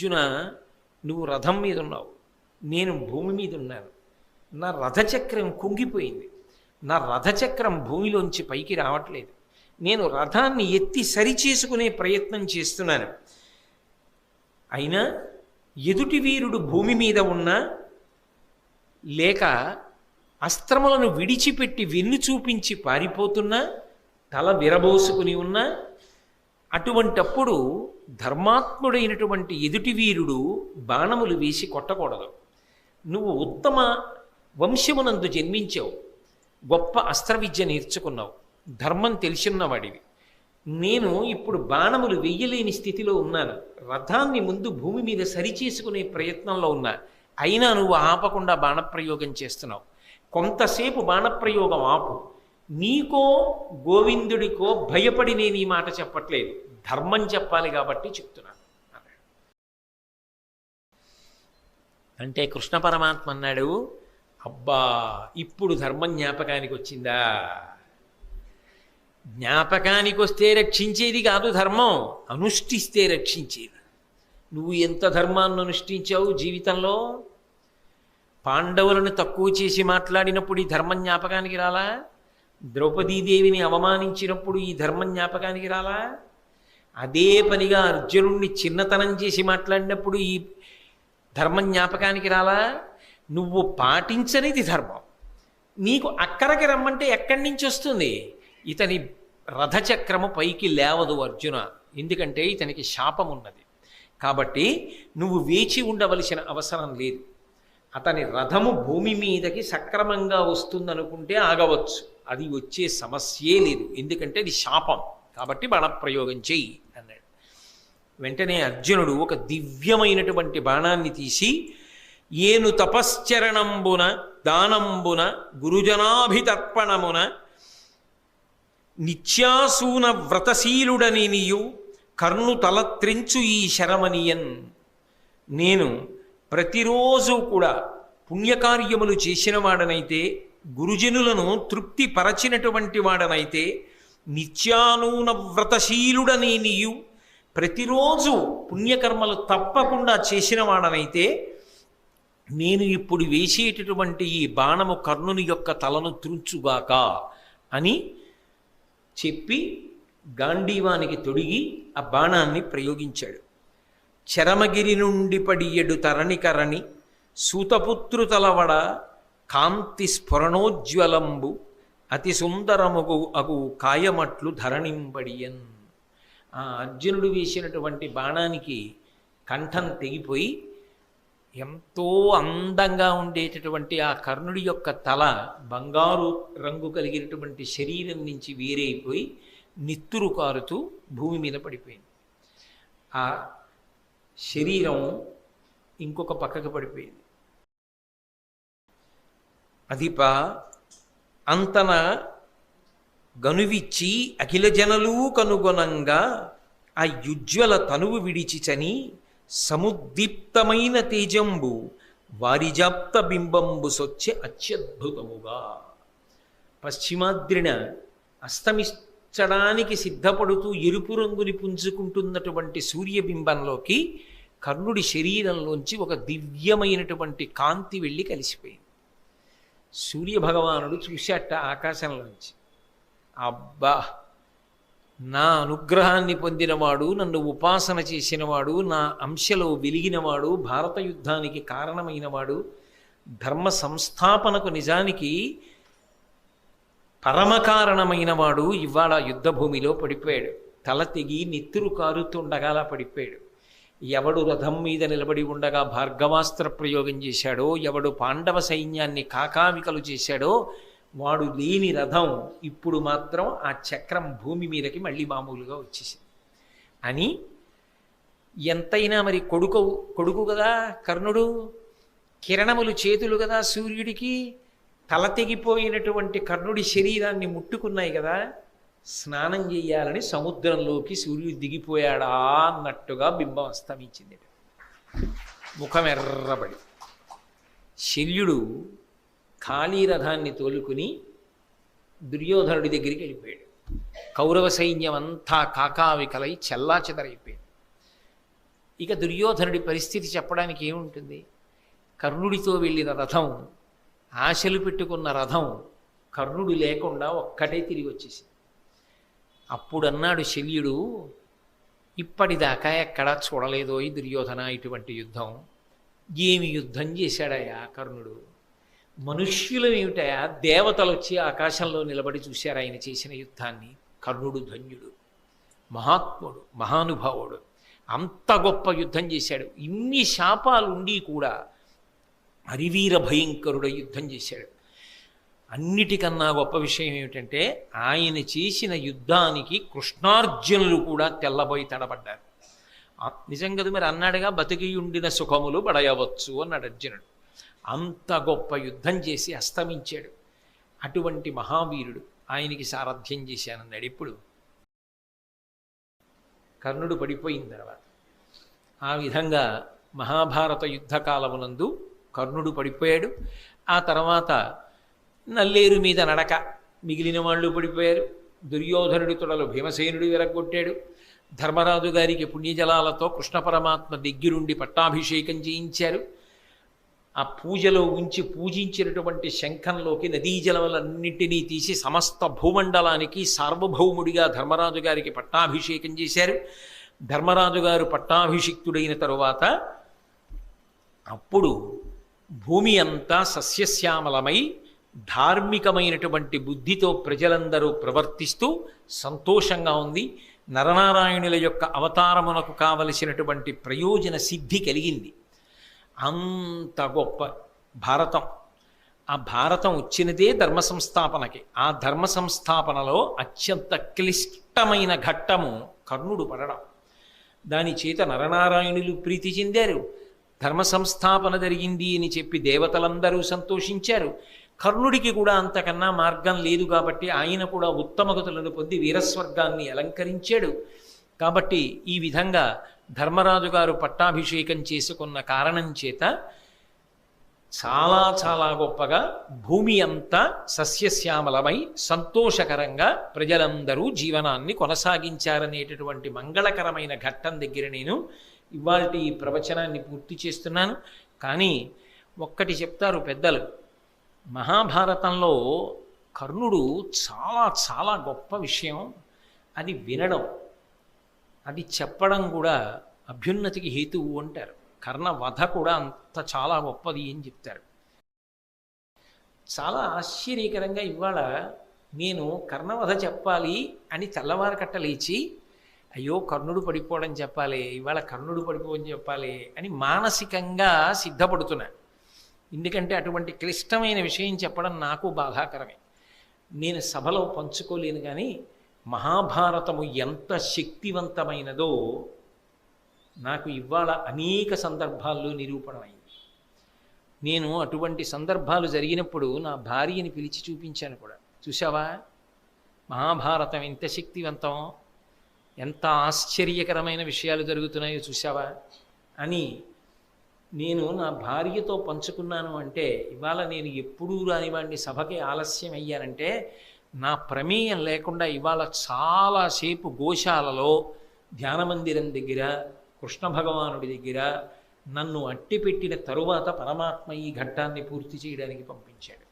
అర్జున నువ్వు రథం మీద ఉన్నావు నేను భూమి మీద ఉన్నాను నా రథచక్రం కుంగిపోయింది. నా రథచక్రం భూమిలోంచి పైకి రావట్లేదు. నేను రథాన్ని ఎత్తి సరిచేసుకునే ప్రయత్నం చేస్తున్నాను. అయినా ఎదుటి వీరుడు భూమి మీద ఉన్నా లేక అస్త్రములను విడిచిపెట్టి వెన్ను చూపించి పారిపోతున్నా తల విరబోసుకుని ఉన్నా అటువంటప్పుడు ధర్మాత్ముడైనటువంటి ఎదుటి వీరుడు బాణములు వేసి కొట్టకూడదు. నువ్వు ఉత్తమ వంశమునందు జన్మించావు. గొప్ప అస్త్ర విద్య నేర్చుకున్నావు. ధర్మం తెలిసిన్నవాడివి నేను ఇప్పుడు బాణములు వెయ్యలేని స్థితిలో ఉన్నాను. రథాన్ని ముందు భూమి మీద సరిచేసుకునే ప్రయత్నంలో ఉన్నా. అయినా నువ్వు ఆపకుండా బాణప్రయోగం చేస్తున్నావు. కొంతసేపు బాణప్రయోగం ఆపు. నీకో గోవిందుడికో భయపడి నేను ఈ మాట చెప్పట్లేదు. ధర్మం చెప్పాలి కాబట్టి చెప్తున్నాను అంటే కృష్ణ పరమాత్మ అన్నాడు అబ్బా ఇప్పుడు ధర్మం జ్ఞాపకానికి వచ్చిందా? జ్ఞాపకానికి వస్తే రక్షించేది కాదు ధర్మం అనుష్ఠిస్తే రక్షించేది. నువ్వు ఎంత ధర్మాన్ని అనుష్ఠించావు జీవితంలో? పాండవులను తక్కువ చేసి మాట్లాడినప్పుడు ఈ ధర్మం జ్ఞాపకానికి రాలా? ద్రౌపదీదేవిని అవమానించినప్పుడు ఈ ధర్మం జ్ఞాపకానికి రాలా? అదే పనిగా అర్జునుణ్ణి చిన్నతనం చేసి మాట్లాడినప్పుడు ఈ ధర్మం జ్ఞాపకానికి రాలా? నువ్వు పాటించనిది ధర్మం. నీకు అక్కడికి రమ్మంటే ఎక్కడి నుంచి వస్తుంది? ఇతని రథచక్రము పైకి లేవదు అర్జున. ఎందుకంటే ఇతనికి శాపం ఉన్నది కాబట్టి నువ్వు వేచి ఉండవలసిన అవసరం లేదు. అతని రథము భూమి మీదకి సక్రమంగా వస్తుందనుకుంటే ఆగవచ్చు. అది వచ్చే సమస్యే లేదు. ఎందుకంటే అది శాపం. కాబట్టి బాణప్రయోగం చెయ్యి అన్నాడు. వెంటనే అర్జునుడు ఒక దివ్యమైనటువంటి బాణాన్ని తీసి ఏను తపశ్చరణంబున దానంబున గురుజనాభితర్పణమున నిత్యాసూన వ్రతశీలుడని నీయు కర్ణు తలత్రించు ఈ శరమనియన్ నేను ప్రతిరోజు కూడా పుణ్యకార్యములు చేసిన వాడనైతే గురుజనులను తృప్తి పరచినటువంటి వాడనైతే నిత్యానూన వ్రతశీలుడని నీయు ప్రతిరోజు పుణ్యకర్మలు తప్పకుండా చేసిన వాడనైతే నేను ఇప్పుడు వేసేటటువంటి ఈ బాణము కర్ణుని యొక్క తలను త్రుంచుగాక అని చెప్పి గాంధీవానికి తొడిగి ఆ బాణాన్ని ప్రయోగించాడు. చరమగిరి నుండి పడియడు తరణికరణి సూతపుత్రుతలవడ కాంతి స్ఫురణోజ్వలంబు అతి సుందరముగు అగు కాయమట్లు ధరణింపడియన్ ఆ అర్జునుడు వేసినటువంటి బాణానికి కంఠం తెగిపోయి ఎంతో అందంగా ఉండేటటువంటి ఆ కర్ణుడి యొక్క తల బంగారు రంగు కలిగినటువంటి శరీరం నుంచి వేరైపోయి నిత్తురు కారుతూ భూమి మీద పడిపోయింది. ఆ శరీరం ఇంకొక పక్కకు పడిపోయింది. అధిప అంతన గనువిచ్చి అఖిల జనలు కనుగొనంగా ఆ యుజ్వల తనువు విడిచి చని సముద్దీప్తమైన తేజంబు వారిజాప్త బింబంబు సొచ్చె అత్యద్భుతముగా. పశ్చిమాద్రిన అస్తమించడానికి సిద్ధపడుతూ ఎరుపు రంగుని పుంజుకుంటున్నటువంటి సూర్యబింబంలోకి కర్ణుడి శరీరంలోంచి ఒక దివ్యమైనటువంటి కాంతి వెళ్ళి కలిసిపోయింది. సూర్యభగవానుడు చూశాట ఆకాశంలోంచి. అబ్బా! నా అనుగ్రహాన్ని పొందినవాడు నన్ను ఉపాసన చేసినవాడు నా అంశలో వెలిగినవాడు భారత యుద్ధానికి కారణమైనవాడు ధర్మ సంస్థాపనకు నిజానికి పరమకారణమైన వాడు ఇవాళ యుద్ధభూమిలో పడిపోయాడు. తల తెగి నెత్తురు కారుతుండగా అలా పడిపోయాడు. ఎవడు రథం మీద నిలబడి ఉండగా భార్గవాస్త్ర ప్రయోగం చేశాడో ఎవడు పాండవ సైన్యాన్ని కాకావికలు చేశాడో వాడు లేని రథం ఇప్పుడు మాత్రం ఆ చక్రం భూమి మీదకి మళ్ళీ మామూలుగా వచ్చేసింది. అని ఎంతైనా మరి కొడుకు కొడుకు కదా కర్ణుడు కిరణములు చేతులు కదా సూర్యుడికి తల తెగిపోయినటువంటి కర్ణుడి శరీరాన్ని ముట్టుకున్నాయి కదా స్నానం చేయాలని సముద్రంలోకి సూర్యుడు దిగిపోయాడా అన్నట్టుగా బింబం అస్తమించింది. ముఖం ఎర్రబడి. శల్యుడు ఖాళీ రథాన్ని తోలుకుని దుర్యోధనుడి దగ్గరికి వెళ్ళిపోయాడు. కౌరవ సైన్యం అంతా కాకావికలై చెల్లా చెదరైపోయింది ఇక దుర్యోధనుడి పరిస్థితి చెప్పడానికి ఏముంటుంది? కర్ణుడితో వెళ్ళిన రథం ఆశలు పెట్టుకున్న రథం కర్ణుడు లేకుండా ఒక్కటే తిరిగి వచ్చేసింది. అప్పుడు అన్నాడు శల్యుడు ఇప్పటిదాకా ఎక్కడా చూడలేదో ఈ దుర్యోధన ఇటువంటి యుద్ధం. ఏమి యుద్ధం చేశాడయా కర్ణుడు? మనుష్యులు ఏమిటయా? దేవతలు వచ్చి ఆకాశంలో నిలబడి చూశారు ఆయన చేసిన యుద్ధాన్ని. కర్ణుడు ధన్యుడు మహాత్ముడు మహానుభావుడు. అంత గొప్ప యుద్ధం చేశాడు. ఇన్ని శాపాలు ఉండి కూడా హరివీర భయంకరుడై యుద్ధం చేశాడు. అన్నిటికన్నా గొప్ప విషయం ఏమిటంటే ఆయన చేసిన యుద్ధానికి కృష్ణార్జునులు కూడా తెల్లబోయి తడబడ్డారు. నిజంగా నిజం కదా మరి అన్నాడుగా బతికియుండిన సుఖములు పడయవచ్చు అన్నాడు అర్జునుడు. అంత గొప్ప యుద్ధం చేసి అస్తమించాడు. అటువంటి మహావీరుడు ఆయనకి సారథ్యం చేశానన్నాడు ఇప్పుడు. కర్ణుడు పడిపోయిన తర్వాత ఆ విధంగా మహాభారత యుద్ధకాలమునందు కర్ణుడు పడిపోయాడు. ఆ తర్వాత నల్లేరు మీద నడక మిగిలిన వాళ్ళు పడిపోయారు. దుర్యోధనుడి తొడలు భీమసేనుడు విరగొట్టాడు ధర్మరాజు గారికి పుణ్యజలాలతో కృష్ణ పరమాత్మ దగ్గరుండి పట్టాభిషేకం చేయించారు. ఆ పూజలో ఉంచి పూజించినటువంటి శంఖంలోకి నదీ జలములన్నింటినీ తీసి సమస్త భూమండలానికి సార్వభౌముడిగా ధర్మరాజు గారికి పట్టాభిషేకం చేశారు. ధర్మరాజు గారు పట్టాభిషిక్తుడైన తరువాత అప్పుడు భూమి అంతా సస్యశ్యామలమై ధార్మికమైనటువంటి బుద్ధితో ప్రజలందరూ ప్రవర్తిస్తూ సంతోషంగా ఉంది. నరనారాయణుల యొక్క అవతారమునకు కావలసినటువంటి ప్రయోజన సిద్ధి కలిగింది. అంత గొప్ప భారతం. ఆ భారతం వచ్చినదే ధర్మ సంస్థాపనకి ఆ ధర్మ సంస్థాపనలో అత్యంత క్లిష్టమైన ఘట్టము కర్ణుడు పడడం. దాని చేత నరనారాయణులు ప్రీతి చెందారు. ధర్మ సంస్థాపన జరిగింది అని చెప్పి దేవతలందరూ సంతోషించారు. కర్ణుడికి కూడా అంతకన్నా మార్గం లేదు కాబట్టి ఆయన కూడా ఉత్తమగతులను పొంది వీరస్వర్గాన్ని అలంకరించాడు. కాబట్టి ఈ విధంగా ధర్మరాజు గారు పట్టాభిషేకం చేసుకున్న కారణం చేత చాలా చాలా గొప్పగా భూమి అంతా సస్యశ్యామలమై సంతోషకరంగా ప్రజలందరూ జీవనాన్ని కొనసాగించారనేటటువంటి మంగళకరమైన ఘట్టం దగ్గర నేను ఇవాళ ఈ ప్రవచనాన్ని పూర్తి చేస్తున్నాను. కానీ ఒక్కటి చెప్తారు పెద్దలు. మహాభారతంలో కర్ణుడు చాలా చాలా గొప్ప విషయం అది వినడం. అది చెప్పడం కూడా అభ్యున్నతికి హేతువు అంటారు. కర్ణ వధ కూడా అంత చాలా గొప్పది అని చెప్తారు. చాలా ఆశ్చర్యకరంగా ఇవాళ నేను కర్ణవధ చెప్పాలి అని తెల్లవారు కట్టలేచి అయ్యో కర్ణుడు పడిపోవడం చెప్పాలి ఇవాళ కర్ణుడు పడిపోవడం చెప్పాలి అని మానసికంగా సిద్ధపడుతున్నా. ఎందుకంటే అటువంటి క్లిష్టమైన విషయం చెప్పడం నాకు బాధాకరమే. నేను సభలో పంచుకోలేను కానీ మహాభారతము ఎంత శక్తివంతమైనదో నాకు ఇవాళ అనేక సందర్భాల్లో నిరూపణమైంది. నేను అటువంటి సందర్భాలు జరిగినప్పుడు నా భార్యని పిలిచి చూపించాను కూడా. చూసావా మహాభారతం ఎంత శక్తివంతం? ఎంత ఆశ్చర్యకరమైన విషయాలు జరుగుతున్నాయో చూసావా అని నేను నా భార్యతో పంచుకున్నాను అంటే ఇవాళ నేను ఎప్పుడూ రాని వాడిని సభకి ఆలస్యం అయ్యానంటే నా ప్రమేయం లేకుండా ఇవాళ చాలాసేపు గోశాలలో ధ్యానమందిరం దగ్గర కృష్ణ భగవానుడి దగ్గర నన్ను అట్టిపెట్టిన తరువాత పరమాత్మ ఈ ఘట్టాన్ని పూర్తి చేయడానికి పంపించాడు.